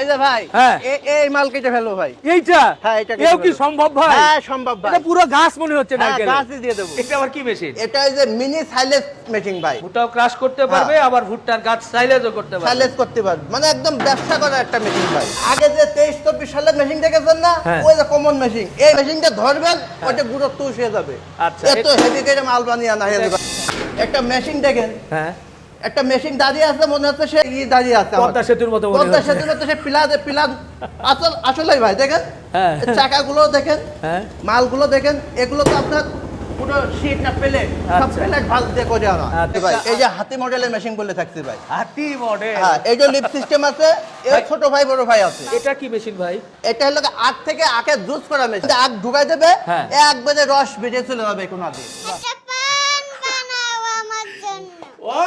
এই যে ভাই হ্যাঁ। এই মাল কেটে ফেলো ভাই। এইটা? হ্যাঁ, এটা এও কি সম্ভব ভাই? হ্যাঁ সম্ভব ভাই। এটা পুরো গাছ মনে হচ্ছে হ্যাঁ, নারকেল গাছই দিয়ে দেবো। এটা আবার কি মেশিন এটা এই যে মিনি সাইলেস মেশিন ভাই। ভুট্টাও ক্রাশ করতে পারবে আবার ভুট্টার গাছ সাইলেজও করতে পারবে। সাইলেস করতে পারবে। মানে একদম ব্যবসা করা একটা মেশিন ভাই। আগে যে তেইশ চব্বিশ সালের মেশিন দেখেছেন না। ওই যে কমন মেশিন এই মেশিনটা ধরবেন ওইটা গুঁড়ো তুষ হয়ে যাবে। আচ্ছা, এত হেভি করে মাল বানিয়ে আনা হয়ে যাবে। একটা মেশিন দেখেন। হ্যাঁ। একটা মেশিন দাঁড়িয়ে আছে মনে হচ্ছে সে ই দাঁড়িয়ে আছে পদ্মা সেতুর মতো পদ্মা। সেতুর মতো সে পিলার পিলার আসল আসলেই ভাই দেখেন হ্যাঁ। চাকাগুলো দেখেন হ্যাঁ মালগুলো দেখেন এগুলো তো আপনার পুরো শীট না প্লেট সব আচ্ছা। প্লেট ভালো দিয়ে করে আনা আচ্ছা। ভাই এই যে হাতি মডেলের মেশিন বলে থাকছি ভাই হাতি মডেল হ্যাঁ এই যে লিপ সিস্টেম আছে এর ছোট ভাই বড় ভাই আছে এটা কি মেশিন ভাই এটা হলো আখ থেকে আখে জুস করা মেশিন আখ ঢুকাই দেবে হ্যাঁ। একবারে রস বেরিয়ে চলে যাবে কোনো আগে ঝিনাইদহ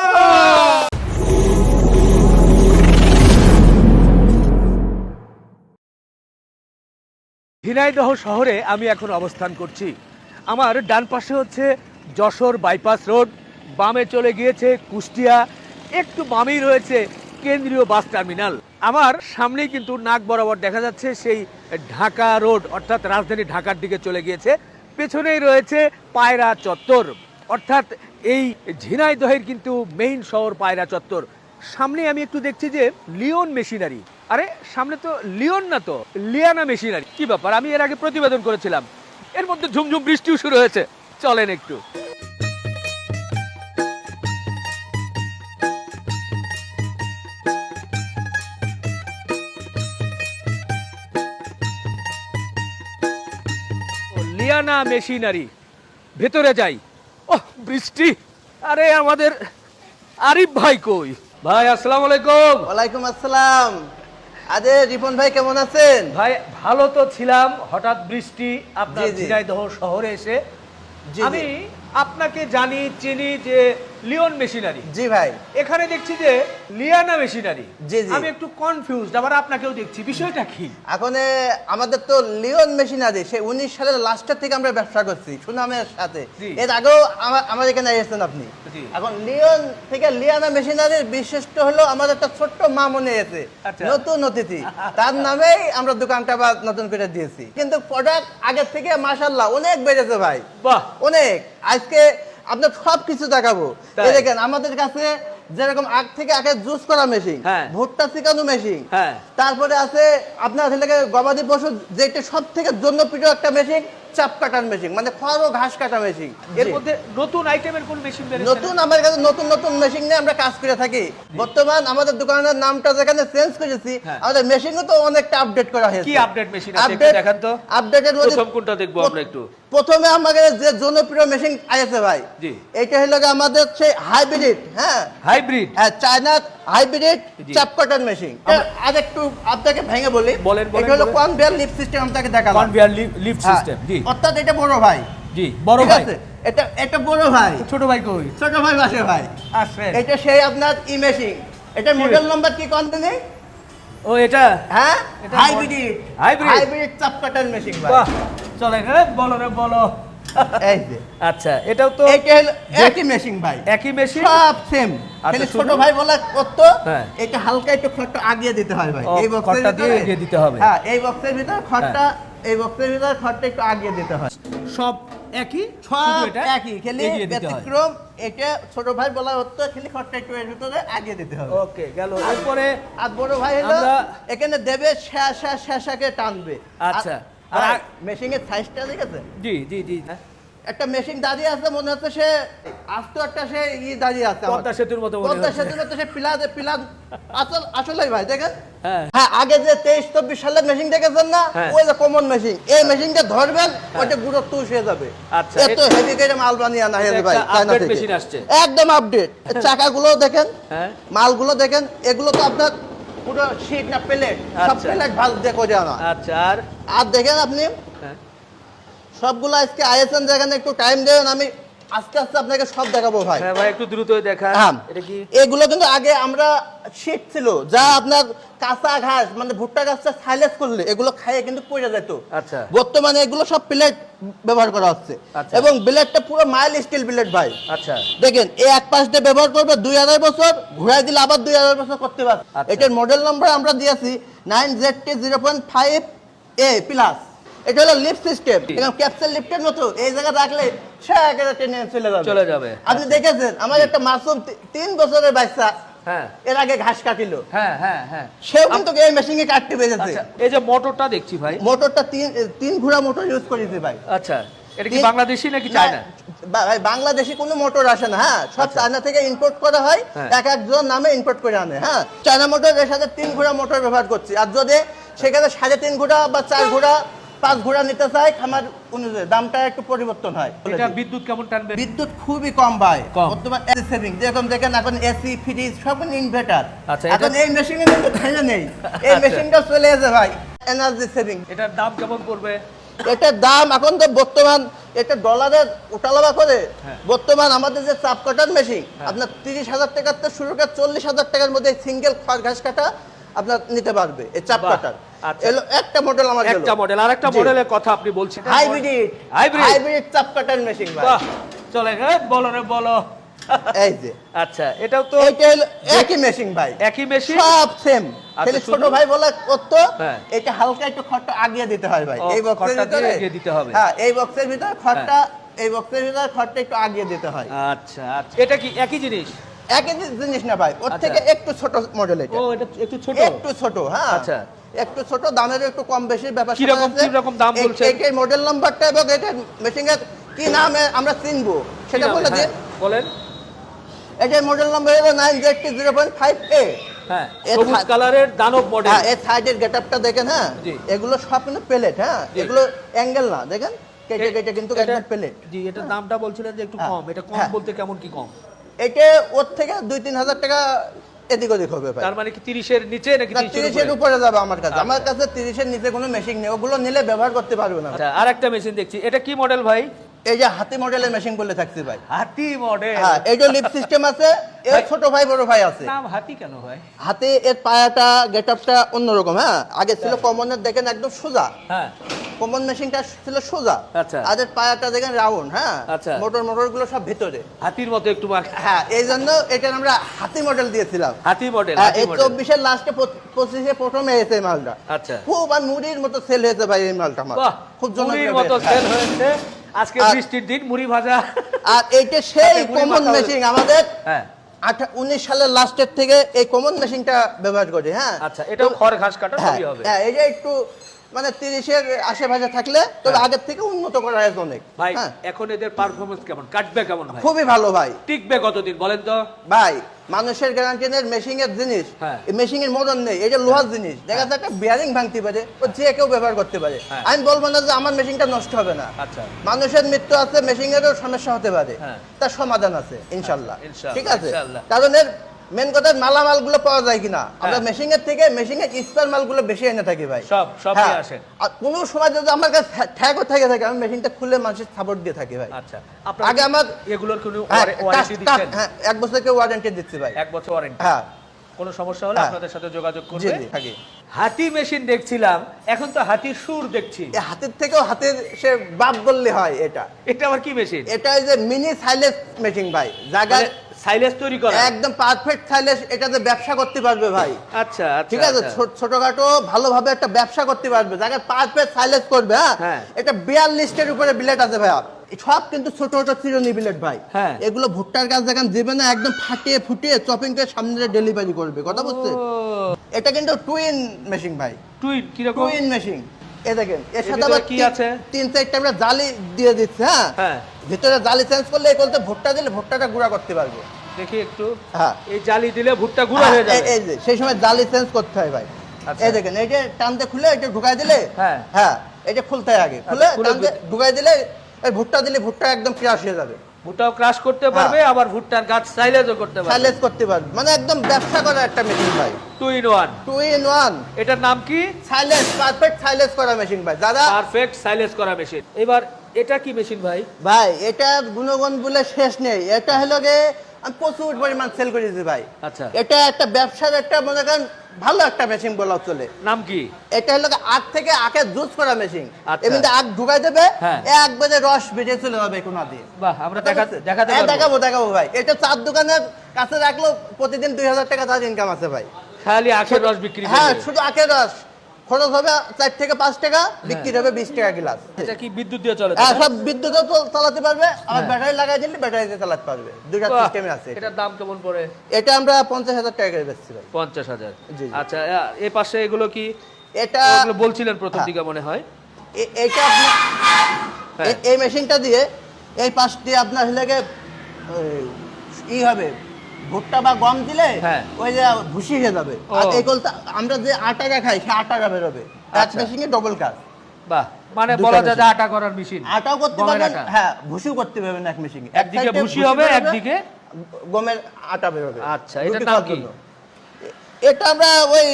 শহরে আমি এখন অবস্থান করছি। আমার ডান পাশে হচ্ছে যশোর বাইপাস রোড, বামে চলে গিয়েছে কুষ্টিয়া, একটু বামেই রয়েছে কেন্দ্রীয় বাস টার্মিনাল। আমার সামনেই কিন্তু নাক বরাবর দেখা যাচ্ছে সেই ঢাকা রোড, অর্থাৎ রাজধানী ঢাকার দিকে চলে গিয়েছে। পেছনেই রয়েছে পায়রা চত্বর। অর্থাৎ এই ঝিনাইদহের কিন্তু মেইন শহর পায়রা চত্বর। সামনে আমি একটু দেখছি যে লিওন মেশিনারি। আরে, সামনে তো লিওন না তো, লিয়ানা মেশিনারি। কি ব্যাপার? আমি এর আগে প্রতিবেদন করেছিলাম। এর মধ্যে ঝুমঝুম বৃষ্টিও শুরু হয়েছে। চলেন একটু। Liana machinery. ভেতরে যাই। বৃষ্টি? আরে আমাদের আরিফ ভাই কই? ভাই আসসালামু আলাইকুম। ওয়ালাইকুম আসসালাম। আরে রিপন ভাই কেমন আছেন? ভাই ভালো তো ছিলাম। হঠাৎ বৃষ্টি আপনার। ঝিনাইদহ শহরে এসে জি, আমি আপনাকে জানি চিনি যে লিওন মেশিনারি। জি ভাই। এখানে দেখছি যে লিয়ানা মেশিনারি। জি, জি। আমি একটু কনফিউজড আবার আপনাকেও দেখছি। বিষয়টা কি? এখন আমাদের তো লিওন মেশিনারি সেই উনিশ সালের লাস্টের থেকে আমরা ব্যবসা করছি সুনামের সাথে। এর আগেও আমার আমার এখানে এসেছেন আপনি। এখন লিওন থেকে লিয়ানা মেশিনারির বিশিষ্ট হলো আমাদের একটা ছোট্ট মা মনে এসে। নতুন অতিথি। তার নামেই আমরা দোকানটা বা নতুন করে দিয়েছি। কিন্তু প্রোডাক্ট আগের থেকে মাসাল্লাহ অনেক বেড়েছে ভাই। বাহ। অনেক। আজকে আপনার সব কিছু দেখাবো দেখেন আমাদের কাছে যেরকম আগ থেকে আগে জুস করা মেশিন হ্যাঁ। ভুট্টা চিকানো মেশিন হ্যাঁ। তারপরে আছে আপনার ছেলেকে গবাদি পশু যেটা সব থেকে জনপ্রিয় একটা মেশিন চাপ কাটার মেশিন মানে খড় ও ঘাস কাটা মেশিন এর মধ্যে নতুন আইটেমের কোন মেশিন নতুন আমার কাছে নতুন নতুন মেশিন নিয়ে আমরা কাজ করে থাকি। বর্তমান আমাদের দোকানের নামটা যেখানে চেঞ্জ করেছি হ্যাঁ। আমাদের মেশিনও তো অনেকটা আপডেট করা হয়েছে। কি আপডেট মেশিন আছে দেখান তো। আপডেটের মধ্যে প্রথম কোনটা দেখব আমরা একটু? প্রথমে আমাদের যে জনপ্রিয় মেশিন আছে ভাই এটা হলো আমাদের সেই হাইব্রিড হ্যাঁ? হাইব্রিড হ্যাঁ চায়নার হাইব্রিড চাপ কাটার মেশিন আর একটু আপনাকে ভেঙে বলি। বলেন, এটা হলো। কনভেয়ার লিফট সিস্টেম আপনাকে দেখালাম। Conveyor lift system ji. অর্থাৎ এটা বড় ভাই। জি বড় ভাই। এটা এটা বড় ভাই। ছোট ভাই কই? ছোট ভাই বাসে ভাই। আসে এটা সেই আপনার ই মেশিন এটা মডেল নাম্বার কি কোম্পানি ও এটা? হ্যাঁ? Hybrid hybrid? হাইব্রিড চাপ কাটার মেশিন ভাই। চলেন রে বলো রে বলো। এই যে। আচ্ছা এটাও তো এটা হলো একই মেশিন ভাই। একই মেশিন সব সেম আচ্ছা, খালি ছোট ভাই বলা করতো হ্যাঁ। এটা হালকা একটু খড়টা আগিয়ে দিতে হয় ভাই। এই বক্সের খড়টা দিয়ে এগিয়ে দিতে হবে। হ্যাঁ এই বক্সের ভিতর খড়টা এই বক্সের ভিতর খড়টা একটু আগিয়ে দিতে হয়। সব একই? সব এটা একই খালি হয়। ব্যতিক্রম এটা ছোট ভাই বলা হতো খালি খরচা একটু এর ভিতরে আগে দিতে হবে। ওকে গেল। এরপরে আর বড় ভাই হলো এখানে দেবে শ্যাশা শ্যাশাকে টানবে। আচ্ছা। আর আর- মেশিনের সাইজটা ঠিক আছে জি জি জি। একটা মেশিন দাঁড়িয়ে আছে মনে হচ্ছে সে আস্ত একটা সে ই দাঁড়িয়ে আছে পদ্মা সেতুর মতো পদ্মা সেতুর মতো সে পিলার পিলার আসল আসলেই ভাই দেখেন? হ্যাঁ। হ্যাঁ আগে যে তেইশ চব্বিশ সালের মেশিন দেখেছেন না হ্যাঁ। ওই যে কমন মেশিন এই মেশিনটা ধরবেন ওইটা গুঁড়ো তুষ হয়ে যাবে। আচ্ছা, এত হেভি করে মাল বানিয়ে আনা ভাই আসছে। একদম আপডেট চাকাগুলো দেখেন হ্যাঁ। মালগুলো দেখেন এগুলো তো আপনার পুরো শীট না প্লেট সব আচ্ছা। প্লেট ভালো দিয়ে করে আনা। আচ্ছা আর? আর দেখেন আপনি হ্যাঁ। সবগুলো আজকে আইএসএন যেখানে একটু টাইম দেবেন আমি আস্তে আস্তে আপনাকে সব দেখাবো ভাই। হ্যাঁ ভাই একটু দ্রুত দেখা এটা কি? এগুলো কিন্তু আগে আমরা শীত ছিল যা আপনার কাঁচা ঘাস মানে ভুট্টা গাছটা সাইলেস করলে এগুলো খাইয়ে কিন্তু পড়ে যেত। আচ্ছা। বর্তমানে এগুলো সব প্লেট ব্যবহার করা হচ্ছে। আচ্ছা। এবং ব্লেডটা পুরো মাইল স্টিল ব্লেড ভাই। আচ্ছা। দেখেন এই এক পাশ দিয়ে ব্যবহার করবে দুই হাজার বছর ঘুরাই দিলে আবার দুই হাজার বছর করতে পারবে। আচ্ছা। এটার মডেল নম্বর আমরা দিয়েছি nine Z T zero point five A plus এটা হলো লিফট সিস্টেম এখানে ক্যাপসুল লিফটের মতো এই জায়গায় রাখলে টেনে চলে যাবে। চলে যাবে। আপনি দেখেছেন আমার একটা মাসুম তিন বছরের বাচ্চা হ্যাঁ। এর আগে ঘাস কাটিল। হ্যাঁ হ্যাঁ হ্যাঁ। সেও কিন্তু এই মেশিনে কাটতে পেরেছে। এই যে মোটরটা দেখছি ভাই। মোটরটা তিন তিন ঘোড়া মোটর ইউজ করেছে ভাই। আচ্ছা এটা কি বাংলাদেশি নাকি চায়না? ভাই বাংলাদেশি কোনো মোটর আসে না হ্যাঁ? সব আচ্ছা। চায়না থেকে ইম্পোর্ট করা হয় হ্যাঁ। এক একজন নামে ইম্পোর্ট করে আনে হ্যাঁ? চায়না মোটর এর সাথে তিন ঘোড়া মোটর ব্যবহার করছি। আর যদি সেখানে সাড়ে তিন ঘোড়া বা চার ঘোড়া পাঁচ ঘোড়া নিতে চাই খামার অনুযায়ী দামটা একটু পরিবর্তন হয়। এটা বিদ্যুৎ কেমন টানবে? বিদ্যুৎ খুবই কম ভাই। বর্তমান এসি সেভিং যেরকম দেখেন এখন এসি ফ্রিজ সব ইনভার্টার আচ্ছা, এখন এই মেশিনে কিন্তু ঠান্ডা নেই। এই আচ্ছা। মেশিনটা চলে এসে ভাই এনার্জি সেভিং এটার দাম কেমন পড়বে? এটার দাম এখন তো বর্তমান এটা ডলারের উঠালাবা করে হ্যাঁ। বর্তমান আমাদের যে চাপ কাটার মেশিন আপনার তিরিশ হাজার টাকার থেকে শুরু করে চল্লিশ হাজার টাকার মধ্যে সিঙ্গেল খড় ঘাস কাটা আপনার নিতে পারবে এই চাপ কাটার আচ্ছা। একটা মডেল আমার একটা মডেল আর একটা মডেলের কথা আপনি বলছেন হাইব্রিড Hybrid? হাইব্রিড চাপ মেশিন ভাই। চলে হ্যাঁ বলো রে বলো। এই যে। আচ্ছা এটাও তো এইটা হলো একই মেশিন ভাই। একই মেশিন সব সেম আচ্ছা, ছোট ভাই বলে করতো হ্যাঁ। এটা হালকা একটু খড়টা আগিয়ে দিতে হয় ভাই। এই বক্সের ভিতরে? এগিয়ে দিতে হবে। হ্যাঁ এই বক্সের ভিতরে খড়টা এই বক্সের ভিতরে খড়টা একটু আগিয়ে দিতে হয়। আচ্ছা আচ্ছা। এটা কি একই জিনিস? একই জিনিস না ভাই। ওর আচ্ছা। থেকে একটু ছোট মডেল এটা। ও এটা একটু ছোট। একটু ছোট হ্যাঁ। আচ্ছা। একটু ছোট দামের একটু কম বেশি ব্যাপার কিরকম- স্যাপার আছে। কীরকম দাম এই- বলছেন? এইটার মডেল নাম্বারটা এবং মেশিং এর কি নাম আমরা চিনবো? সেটা বলে দিন। হ্যাঁ, বলেন। এটার মডেল নাম্বার হলো nine Z T zero point five A হ্যাঁ সবুজ কালারের দানব মডেল হ্যাঁ এর সাইডের গেটআপটা দেখেন হ্যাঁ? এগুলো সব কিন্তু প্লেট হ্যাঁ? এগুলো অ্যাঙ্গেল না দেখেন? কেটে কেটে কিন্তু এটা- প্লেট জি এটার দামটা বলছিলেন যে একটু হ্যাঁ, কম। এটা কম হ্যাঁ। বলতে কেমন কি কম? এটা ওর থেকে দুই তিন হাজার টাকা এদিক ওদিক হবে ভাই। তার মানে কি তিরিশের নিচে নাকি না তিরিশের তিরিশের উপরে যাবে আমার কাছে। আচ্ছা। আমার কাছে তিরিশের নিচে কোনো মেশিন নেই। ওগুলো নিলে ব্যবহার করতে পারবে না। আচ্ছা আর একটা মেশিন দেখছি। এটা কি মডেল ভাই? এই যে হাতি মডেলের মেশিন বলে থাকছি ভাই। হাতি মডেল হ্যাঁ এইটা লিপ সিস্টেম আছে এর ছোট ভাই বড় ভাই আছে। নাম হাতি কেন ভাই? হাতে এর পায়াটা গেটআপটা অন্যরকম হ্যাঁ? আগে ছিল কমনের দেখেন একদম সোজা। হ্যাঁ। কমন মেশিনটা ছিল সোজা। আচ্ছা। আর এর পায়াটা দেখেন রাউন্ড হ্যাঁ? আচ্ছা। মোটর মোটরগুলো সব ভিতরে। হাতির মতো একটু হ্যাঁ এই জন্য এটা আমরা হাতি মডেল দিয়েছিলাম। হাতি মডেল হ্যাঁ, এই চব্বিশের লাস্টে পঁচিশে প্রথমে এসে মালটা। আচ্ছা। খুব আর মুড়ির মতো সেল হয়েছে ভাই এই মালটা আমার। খুব জনপ্রিয় মতো সেল হয়েছে। আজকে বৃষ্টির দিন মুড়ি ভাজা। আর এইটা সেই কমন মেশিন আমাদের। হ্যাঁ। আঠা উনিশ সালের লাস্টের থেকে এই কমন মেশিনটা ব্যবহার করি হ্যাঁ। আচ্ছা এটাও খড় ঘাস কাটা হ্যাঁ হবে। হ্যাঁ এই যে একটু মানে তিরিশের আশেপাশে থাকলে তবে হ্যাঁ। আগের থেকে উন্নত করা হয়েছে অনেক ভাই হ্যাঁ। এখন এদের পারফরমেন্স কেমন? কাটবে কেমন খুবই ভালো ভাই। টিকবে কতদিন বলেন তো? ভাই মানুষের গ্যারান্টি নেই মেশিং এর জিনিস। হ্যাঁ। মেশিং এর মদন নেই এটা লোহার জিনিস। দেখা যাচ্ছে একটা বিয়ারিং ভাঙতে পারে ও যে কেউ ব্যবহার করতে পারে। হ্যাঁ। আমি বলব না যে আমার মেশিনটা নষ্ট হবে না। আচ্ছা। মানুষের মৃত্যু আছে মেশিং এরও সমস্যা হতে পারে। হ্যাঁ। তার সমাধান আছে ইনশাল্লাহ ঠিক আছে। কারণ এর মেন কথা পাওয়া যায় কিনা? আমরা হ্যাঁ। মেশিং এর থেকে মেশিং এর স্পার মালগুলো বেশি এনে থাকি ভাই। সব সব হ্যাঁ। আসেন আর কোনো সময় যদি আমার কাছে ঠ্যাগও থেকে থাকে আমি মেশিনটা খুলে মানুষের সাপোর্ট দিয়ে থাকি ভাই। আচ্ছা আগে আমার এগুলোর কোনো হ্যাঁ, ওয়ারেন্টি কাজ- দিচ্ছেন? হ্যাঁ এক বছরকে ওয়ারেন্টি দিচ্ছি ভাই। এক বছর ওয়ারেন্টি হ্যাঁ। কোনো সমস্যা হলে হ্যাঁ। আপনাদের সাথে যোগাযোগ করবে। থাকি। হাতি মেশিন দেখছিলাম এখন তো হাতির সুর দেখছি। হাতের থেকেও হাতের সে বাপ বললে হয় এটা। এটা আবার কি মেশিন এটা যে মিনি সাইলেন্স মেশিন ভাই। জায়গায় সাইলেস তৈরি করা। একদম পারফেক্ট সাইলেস এটাতে ব্যবসা করতে পারবে ভাই। আচ্ছা আচ্ছা ঠিক আছে আচ্ছা। ছোটখাটো ভালোভাবে একটা ব্যবসা করতে পারবে। জায়গায় পারফেক্ট সাইলেস করবে হ্যাঁ? হ্যাঁ। এটা বিয়াল্লিশটার উপরে বিলেট আছে ভাইয়া। সব কিন্তু ছোট ছোট চিরনি বিলেট ভাই। হ্যাঁ। এগুলো ভুট্টার গাছ দেখেন দেবে না একদম ফাটিয়ে ফুটিয়ে চপিং করে সামনে ডেলিভারি করবে। কথা বুঝছে ও, এটা কিন্তু টুইন মেশিন ভাই। টুইন কীরকম? টুইন মেশিন এ দেখেন এর সাথে আবার কি আছে? তিন চারটা আমরা জালি দিয়ে দিচ্ছে হ্যাঁ? হ্যাঁ। ভিতরে জালি চেঞ্জ করলে এই বলতে ভুট্টা দিলে ভুট্টাটা গুঁড়া করতে পারব। দেখি একটু। হ্যাঁ। এই জালি দিলে ভুট্টা গুঁড়া হয়ে হ্যাঁ, যাবে। এই- যে সেই সময় জালি চেঞ্জ করতে হয় ভাই। আচ্ছা। এই দেখেন এই যে টানতে খুলে এটা ঢুকাই দিলে হ্যাঁ। হ্যাঁ এটা খুলতে আগে। খুলে খুলে টানতে ঢুকাই দিলে এই ভুট্টা দিলে ভুট্টা একদম ক্রাশ হয়ে যাবে। ভুট্টাও ক্রাশ করতে পারবে আবার ভুট্টার গাছ সাইলেজও করতে পারবে। সাইলেজ করতে পারবে। মানে একদম ব্যবসা করা একটা মেশিন ভাই। Two in one two in one এটার নাম কি? সাইলেজ পারফেক্ট সাইলেজ করা মেশিন ভাই। দাদা পারফেক্ট সাইলেজ করা মেশিন এবার এটা কি মেশিন ভাই? ভাই এটার গুণগুণ বলে শেষ নেই। এটা হলো গে আমি প্রচুর পরিমাণ সেল করে করেছি ভাই। আচ্ছা। এটা একটা ব্যবসার একটা মনে করেন ভালো একটা মেশিন বলা চলে। নাম কি? এটা হলো আখ থেকে আখের জুস করা মেশিন আচ্ছা। এমনিতে আখ ঢুকাই দেবে এক একবারে রস বেজে চলে যাবে কোন দিয়ে বাহ আমরা দেখা দেখাতে হ্যাঁ, দেখাবো দেখাবো ভাই। এটা চার দোকানের কাছে রাখল প্রতিদিন দুই হাজার টাকা তার ইনকাম আছে ভাই। খালি আখের রস বিক্রি হ্যাঁ শুধু আখের রস। খরচ হবে চার থেকে পাঁচ টাকা বিক্রি হবে বিশ টাকা গ্লাস। এটা কি বিদ্যুৎ দিয়ে চলে হ্যাঁ সব বিদ্যুৎও তো চালাতে পারবে আর ব্যাটারি লাগাই দিলে ব্যাটারিতে চালাতে পারবে। দুইটা সিস্টেমে আছে এটার দাম কেমন পড়ে? এটা আমরা পঞ্চাশ হাজার টাকা করে বেচছি ভাই। পঞ্চাশ হাজার। আচ্ছা এ- এ পাশে এগুলো কি? এটা বলছিলেন প্রথম হ্যাঁ। দিকে মনে হয়। এ- এইটা আপনার হ্যাঁ। এ- এই মেশিনটা দিয়ে এই পাশ দিয়ে আপনার হলে ই হবে ভুট্টা বা গম দিলে হ্যাঁ। ওই যে ভুসি হয়ে যাবে। আর। এগুলো আমরা যে আটাটা খাই সে আটাটা বেরোবে। আচ্ছা। মেশিনে ডবল কাজ বাহ মানে বলা যায় যে আটা করার মেশিন আটাও করতে গমের পারবেন আটা। হ্যাঁ ভুসিও করতে পারবেন এক মেশিনে একদিকে ভুসি হবে একদিকে গমের আটা বেরোবে। আচ্ছা, রুটি নাম কি? এটা আমরা ওই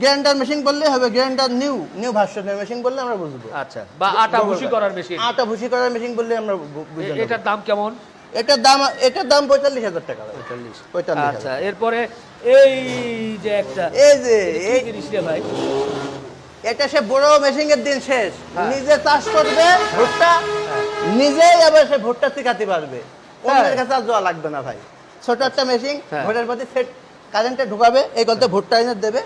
গ্রাইন্ডার মেশিন বললে হবে গ্রাইন্ডার নিউ নিউ ভার্সনের মেশিন বললে আমরা বুঝব। আচ্ছা বা আটা ভুসি করার মেশিন আটা ভুসি করার মেশিন বললে আমরা বু- এটার দাম কেমন? এটার দাম এটার দাম পঁয়তাল্লিশ হাজার টাকা। ভাই। পঁয়তাল্লিশ আচ্ছা এরপরে এই যে একটা এই যে এই জিনিস রে ভাই। এটা সে বড় মেশিং এর দিন শেষ। হ্যাঁ। নিজে চাষ করবে ভুট্টা নিজেই আবার সে ভুট্টা শিখাতে পারবে। অন্যের কাছে আর যাওয়া লাগবে না ভাই। ছোট একটা মেশিন হ্যাঁ। ঘরের প্রতি সেট কারেন্টে ঢুকাবে এই গলতে ভুট্টা এনে দেবে।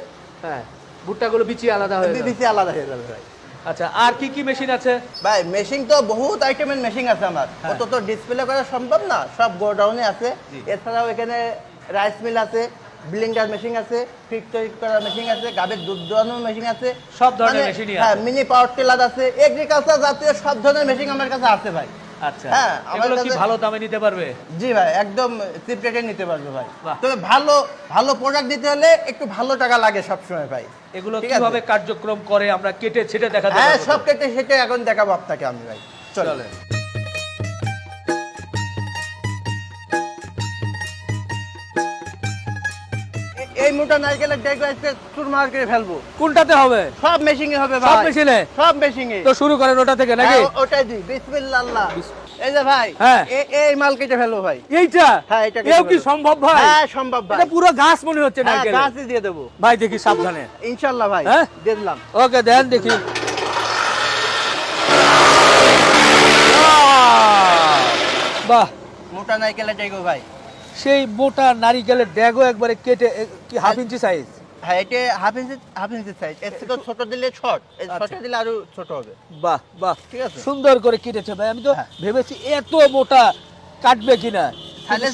হ্যাঁ। ভুট্টাগুলো বিচি আলাদা হয়ে যাবে। আলাদা হয়ে যাবে ভাই। আচ্ছা আর কি কি মেশিন আছে? ভাই মেশিন তো বহুত আইটেমের মেশিন আছে আমার। অত তো ডিসপ্লে করা সম্ভব না সব গোডাউনে আছে। এছাড়াও এখানে রাইস মিল আছে ব্লিন্ডার মেশিন আছে ফিট তৈরি করার মেশিন আছে গাবের দুধ দোয়ানোর মেশিন আছে। সব ধরনের মেশিন মেশিনই হ্যাঁ মিনি পাওয়ার টিলার আছে এগ্রিকালচার জাতীয় সব ধরনের মেশিন আমার কাছে আছে ভাই। আচ্ছা। হ্যাঁ, এগুলো কি ভালো দামে নিতে পারবে? জি ভাই একদম চিপ রেটে নিতে পারবে ভাই। তবে ভালো ভালো প্রোডাক্ট দিতে হলে একটু ভালো টাকা লাগে সবসময় ভাই। এগুলো কীভাবে কার্যক্রম করে আমরা কেটে ছেটে দেখা হ্যাঁ সব কেটে সেটে এখন দেখাবো আপনাকে আমি ভাই। চলো। মোটা নারকেলের ডেক আজকে চুরমার করে ফেলব। কোনটাতে হবে? সব মেশিনে হবে ভাই। সব মেশিনে? সব মেশিনে। তো শুরু করেন ওটা থেকে নাকি? হ্যাঁ, ও- ওটাই দি বিসমিল্লাহ এই যে ভাই হ্যাঁ। এই মাল কেটে ফেলব ভাই। এইটা? হ্যাঁ, এটা এও কি সম্ভব ভাই? হ্যাঁ সম্ভব ভাই। এটা পুরো গাছ মনে হচ্ছে হ্যাঁ নারকেল গাছই দিয়ে দেবো। ভাই দেখি সাবধানে। ইনশাল্লাহ ভাই হ্যাঁ? দিয়ে দিলাম। ওকে দেন দেখি। বাহ। মোটা নারকেলের ডেক ভাই। সেই মোটা নারিকেলের ড্যাগও একবারে কেটে কি হাফ ইঞ্চি সাইজ হ্যাঁ এটা half inch half inch size এর থেকে ছোট দিলে শর্ট আচ্ছা। ছোট দিলে আরও ছোট হবে। বাহ বাহ। ঠিক আছে। সুন্দর করে কেটেছে ভাই। আমি তো হ্যাঁ। ভেবেছি এত মোটা কাটবে কিনা।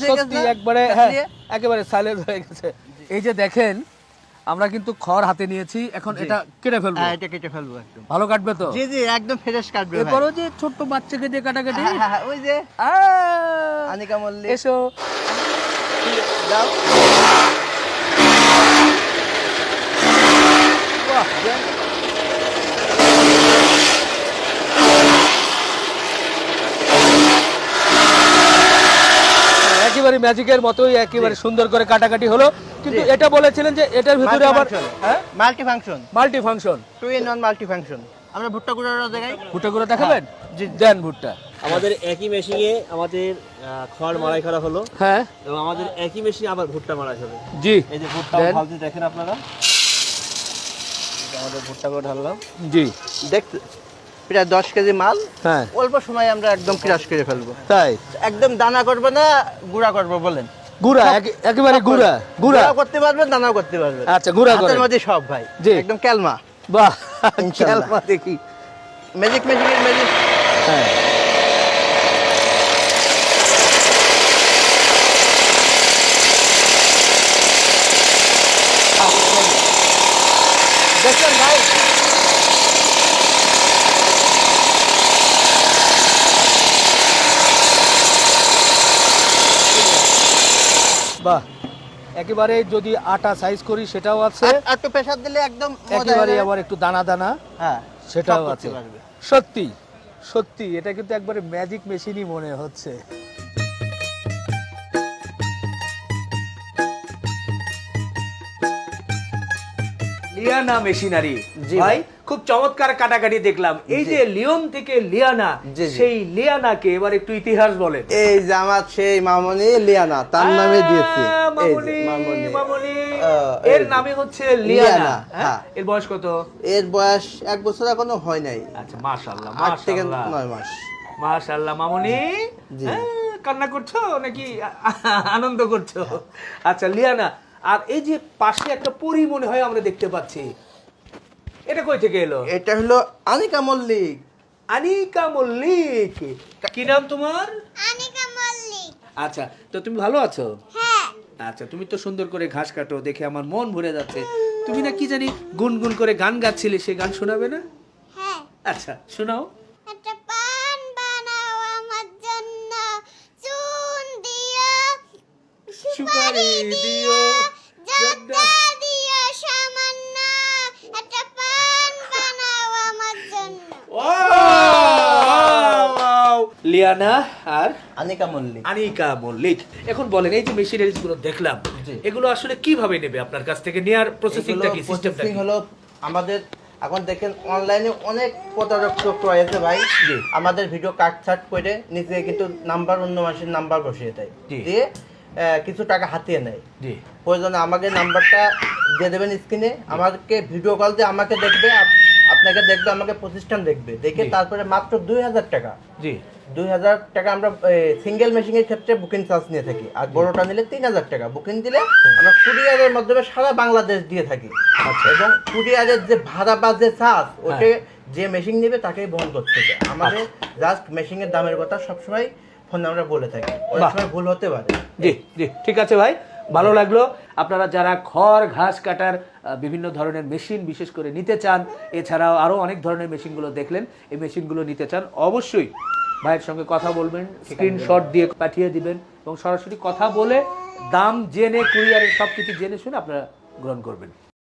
সত্যি একবারে হ্যাঁ একেবারে সাইলেন্স হয়ে গেছে। এই যে দেখেন আমরা কিন্তু খড় হাতে নিয়েছি এখন এটা কেটে ফেলব। হ্যাঁ এটা কেটে ফেলব একদম। ভালো কাটবে তো? জি জি একদম ফ্রেশ কাটবে এরপরও যে ছোট্ট বাচ্চাকে দিয়ে কাটাকাটি? হ্যাঁ, ওই যে আহ! আনিকা মল্লিক। এসো। দাও। বাহ, একেবারে ম্যাজিকের মতোই একেবারে সুন্দর করে কাটাকাটি হলো। কিন্তু এটা বলেছিলেন যে এটার ভিতরে আবার হ্যাঁ? Multi function multi function two in one multi function আমরা ভুট্টা গুঁড়ার জায়গায় ভুট্টা করে দেখাবেন? জি। দেন ভুট্টা। আমাদের একই মেশিনে আমাদের খড় মারাই করা হলো। হ্যাঁ। এবং আমাদের একই মেশিনে আবার ভুট্টা মারাই হবে। জি। এই যে ভুট্টা। ভালতে দেখেন আপনারা। আমাদের ভুট্টা করে ঢাললাম। জি। দেখতে প্রায় দশ কেজি মাল। হ্যাঁ। অল্প সময় আমরা একদম ক্রাশ করে ফেলব। তাই? একদম দানা করব না গুঁড়া করব বলেন। গুড়া একেবারে গুড়া গুড়া। করতে পারবেন দানাও করতে পারবেন। আচ্ছা গুড়া করে হাতের মধ্যে সব ভাই। জি। একদম ক্যালমা। বাহ ইনশাআল্লাহ। দেখি। ম্যাজিক ম্যাজিকের ম্যাজিক হ্যাঁ। বাহ। একেবারে যদি আটা সাইজ করি সেটাও আছে। একটু প্রেসার দিলে একদম একেবারে আবার একটু দানা দানা হ্যাঁ সেটাও আছে। সত্যি সত্যি এটা কিন্তু একবারে ম্যাজিক মেশিনই মনে হচ্ছে। Liana machinery. ভাই। খুব চমৎকার কাটাকাটি দেখলাম। এই যে লিওন থেকে লিয়ানা। সেই লিয়ানাকে এবার একটু ইতিহাস বলেন। এই যে আমার সেই মামনি লিয়ানা তার নামে দিয়েছি। মামুনি এর নামে হচ্ছে লিয়ানা হ্যাঁ? হ্যাঁ। এর বয়স কত? এর বয়স এক বছর এখনও হয় নাই। আচ্ছা মাশাআল্লাহ আট থেকে নয় মাস। মাশাআল্লাহ মামুনি। হ্যাঁ, কান্না করছ নাকি আনন্দ করছ? আচ্ছা লিয়ানা আর এই যে পাশে একটা পরি মনে হয় আমরা দেখতে পাচ্ছি। এটা কই থেকে এলো? এটা হলো আনিকা মল্লিক। আনিকা মল্লিক। কি নাম তোমার? আনিকা মল্লিক। আচ্ছা তো তুমি ভালো আছো? হ্যাঁ। আচ্ছা তুমি তো সুন্দর করে ঘাস কাটো দেখে আমার মন ভরে যাচ্ছে। তুমি না কি জানি গুনগুন করে গান গাচ্ছিলে সে গান শোনাবে না? হ্যাঁ। আচ্ছা শোনাও। একটা পান বানাও আমার জন্য। চুন দিও সুপারি দিও লিয়ানা আর আনিকা মল্লিক। আনিকা মল্লিক। এখন বলেন এই যে মেশিনারিজগুলো দেখলাম এগুলো আসলে কীভাবে নেবে আপনার কাছ থেকে? নেয়ার প্রসেসিংটা কি সিস্টেমটা কি? হলো আমাদের এখন দেখেন অনলাইনে অনেক প্রতারক চক্র আছে ভাই। জি। আমাদের ভিডিও কাট ছাট করে নিজে কিন্তু নাম্বার অন্য মানুষের নাম্বার বসিয়ে দেয়। জি। দিয়ে কিছু টাকা হাতিয়ে নেয়। জি। প্রয়োজনে আমাকে নাম্বারটা দিয়ে দেবেন স্ক্রিনে আমাকে ভিডিও কল দিয়ে আমাকে দেখবে আপনাকে দেখবে আমাকে প্রতিষ্ঠান দেখবে। দেখে তারপরে মাত্র দুই হাজার টাকা। জি। দুই হাজার টাকা আমরা সিঙ্গেল মেশিনের ক্ষেত্রে বুকিং চার্জ নিয়ে থাকি। আর বড়টা নিলে তিন হাজার টাকা। বুকিং দিলে আমরা কুরিয়ারের মাধ্যমে সারা বাংলাদেশ দিয়ে থাকি। এবং কুরিয়ারের যে ভাড়া বা যে চার্জ ওটা যে মেশিন নেবে তাকেই বহন করতে হবে। আমাদের জাস্ট মেশিনের দামের কথা সবসময় ফোনে আমরা বলে থাকি। অনেক বাহ। সময় ভুল হতে পারে। জি জি। ঠিক আছে ভাই। ভালো লাগল। আপনারা যারা খড় ঘাস কাটার বিভিন্ন ধরনের মেশিন বিশেষ করে নিতে চান এছাড়াও আরও অনেক ধরনের মেশিনগুলো দেখলেন এই মেশিনগুলো নিতে চান অবশ্যই ভাইয়ের সঙ্গে কথা বলবেন স্ক্রিনশট দিয়ে পাঠিয়ে দিবেন এবং সরাসরি কথা বলে দাম জেনে কুরিয়ারের সব কিছু জেনে শুনে আপনারা গ্রহণ করবেন।